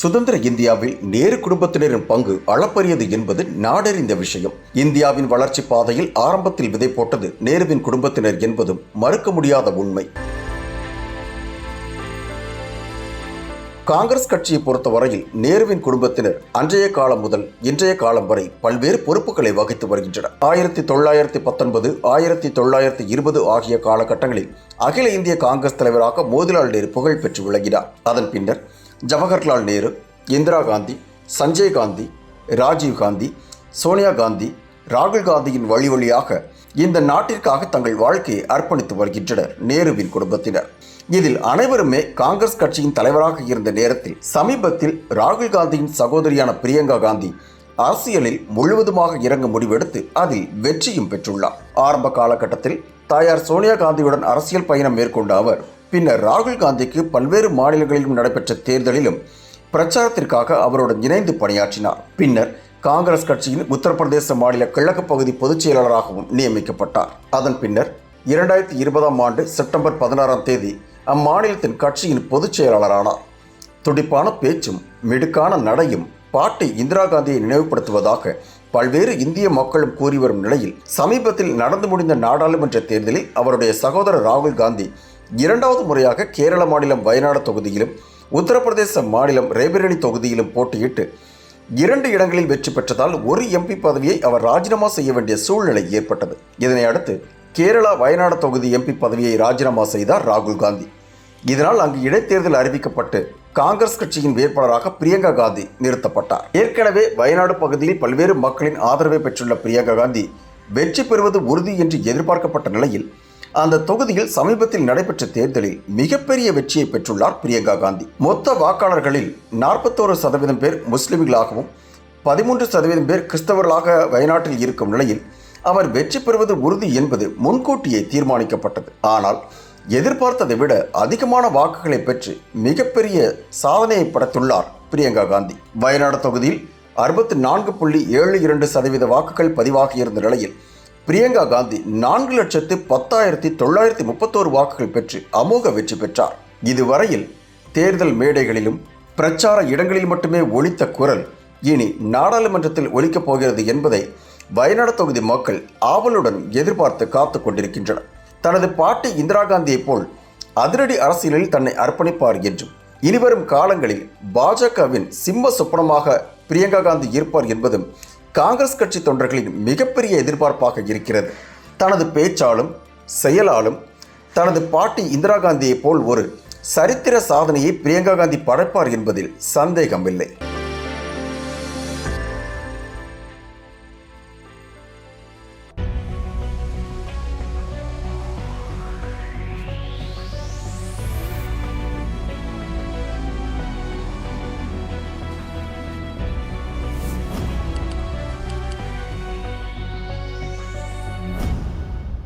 சுதந்திர இந்தியாவில் நேரு குடும்பத்தினரின் பங்கு அளப்பரியது என்பது நாடறிந்த விஷயம். இந்தியாவின் வளர்ச்சி பாதையில் ஆரம்பத்தில் விதை போட்டது நேருவின் குடும்பத்தினர் என்பதும் மறுக்க முடியாத உண்மை. காங்கிரஸ் கட்சியை பொறுத்தவரையில் நேருவின் குடும்பத்தினர் அன்றைய காலம் முதல் இன்றைய காலம் வரை பல்வேறு பொறுப்புகளை வகித்து வருகின்றனர். ஆயிரத்தி தொள்ளாயிரத்தி பத்தொன்பது ஆயிரத்தி தொள்ளாயிரத்தி இருபது ஆகிய காலகட்டங்களில் அகில இந்திய காங்கிரஸ் தலைவராக மோதிலால் நேரு புகழ் பெற்று விளங்கினார். அதன் பின்னர் ஜவஹர்லால் நேரு இந்திரா காந்தி சஞ்சய் காந்தி ராஜீவ் காந்தி சோனியா காந்தி ராகுல் காந்தியின் வழி வழியாக இந்த நாட்டிற்காக தங்கள் வாழ்க்கையை அர்ப்பணித்து வருகின்றனர் நேருவின் குடும்பத்தினர். இதில் அனைவருமே காங்கிரஸ் கட்சியின் தலைவராக இருந்த நேரத்தில் சமீபத்தில் ராகுல் காந்தியின் சகோதரியான பிரியங்கா காந்தி அரசியலில் முழுவதுமாக இறங்க முடிவெடுத்து அதில் வெற்றியும் பெற்றுள்ளார். ஆரம்ப காலகட்டத்தில் தாயார் சோனியா காந்தியுடன் அரசியல் பயணம் மேற்கொண்ட அவர் பின்னர் ராகுல் காந்திக்கு பல்வேறு மாநிலங்களிலும் நடைபெற்ற தேர்தலிலும் பிரச்சாரத்திற்காக அவருடன் இணைந்து பணியாற்றினார். பின்னர் காங்கிரஸ் கட்சியின் உத்தரப்பிரதேச மாநில கிழக்கு பகுதி பொதுச் செயலாளராகவும் நியமிக்கப்பட்டார். அதன் பின்னர் இரண்டாயிரத்தி இருபதாம் ஆண்டு செப்டம்பர் பதினாறாம் தேதி அம்மாநிலத்தின் கட்சியின் பொதுச் செயலாளரானார். துடிப்பான பேச்சும் மிடுக்கான நடையும் பாட்டி இந்திரா காந்தியை நினைவுபடுத்துவதாக பல்வேறு இந்திய மக்களும் கூறி வரும் நிலையில் சமீபத்தில் நடந்து முடிந்த நாடாளுமன்ற தேர்தலில் அவருடைய சகோதரர் ராகுல் காந்தி இரண்டாவது முறையாக கேரள மாநிலம் வயநாடு தொகுதியிலும் உத்தரப்பிரதேச மாநிலம் ரேபரேலி தொகுதியிலும் போட்டியிட்டு இரண்டு இடங்களில் வெற்றி பெற்றதால் ஒரு எம்பி பதவியை அவர் ராஜினாமா செய்ய வேண்டிய சூழ்நிலை ஏற்பட்டது. இதனை அடுத்து கேரளா வயநாடு தொகுதி எம்பி பதவியை ராஜினாமா செய்தார் ராகுல் காந்தி. இதனால் அங்கு இடைத்தேர்தல் அறிவிக்கப்பட்டு காங்கிரஸ் கட்சியின் வேட்பாளராக பிரியங்கா காந்தி நிறுத்தப்பட்டார். ஏற்கனவே வயநாடு பகுதியில் பல்வேறு மக்களின் ஆதரவை பெற்றுள்ள பிரியங்கா காந்தி வெற்றி பெறுவது உறுதி என்று எதிர்பார்க்கப்பட்ட நிலையில் அந்த தொகுதியில் சமீபத்தில் நடைபெற்ற தேர்தலில் மிகப்பெரிய வெற்றியை பெற்றுள்ளார் பிரியங்கா காந்தி. மொத்த வாக்காளர்களில் நாற்பத்தோரு சதவீதம் பேர் முஸ்லிம்களாகவும் பதிமூன்று சதவீதம் பேர் கிறிஸ்தவர்களாக வயநாட்டில் இருக்கும் நிலையில் அவர் வெற்றி பெறுவது உறுதி என்பது முன்கூட்டியே தீர்மானிக்கப்பட்டது. ஆனால் எதிர்பார்த்ததை விட அதிகமான வாக்குகளை பெற்று மிகப்பெரிய சாதனையை படைத்துள்ளார் பிரியங்கா காந்தி. வயநாடு தொகுதியில் அறுபத்தி நான்கு புள்ளி ஏழு இரண்டு சதவீத வாக்குகள் பதிவாகியிருந்த நிலையில் பிரியங்கா காந்தி நான்கு லட்சத்து பத்தாயிரத்தி தொள்ளாயிரத்தி முப்பத்தோரு வாக்குகள் பெற்று அமோக வெற்றி பெற்றார். இதுவரையில் தேர்தல் மேடைகளிலும் பிரச்சார இடங்களில் மட்டுமே ஒலித்த குரல் இனி நாடாளுமன்றத்தில் ஒலிக்கப் போகிறது என்பதை வயநாடு தொகுதி மக்கள் ஆவலுடன் எதிர்பார்த்து காத்து கொண்டிருக்கின்றனர். தனது பாட்டி இந்திரா காந்தியைப் போல் அதிரடி அரசியலில் தன்னை அர்ப்பணிப்பார் என்றும் இனிவரும் காலங்களில் பாஜகவின் சிம்ம சொப்பனமாக பிரியங்கா காந்தி இருப்பார் என்பதும் காங்கிரஸ் கட்சி தொண்டர்களின் மிகப்பெரிய எதிர்பார்ப்பாக இருக்கிறது. தனது பேச்சாலும் செயலாலும் தனது பாட்டி இந்திரா காந்தியைப் போல் ஒரு சரித்திர சாதனையை பிரியங்கா காந்தி படைப்பார் என்பதில் சந்தேகமில்லை.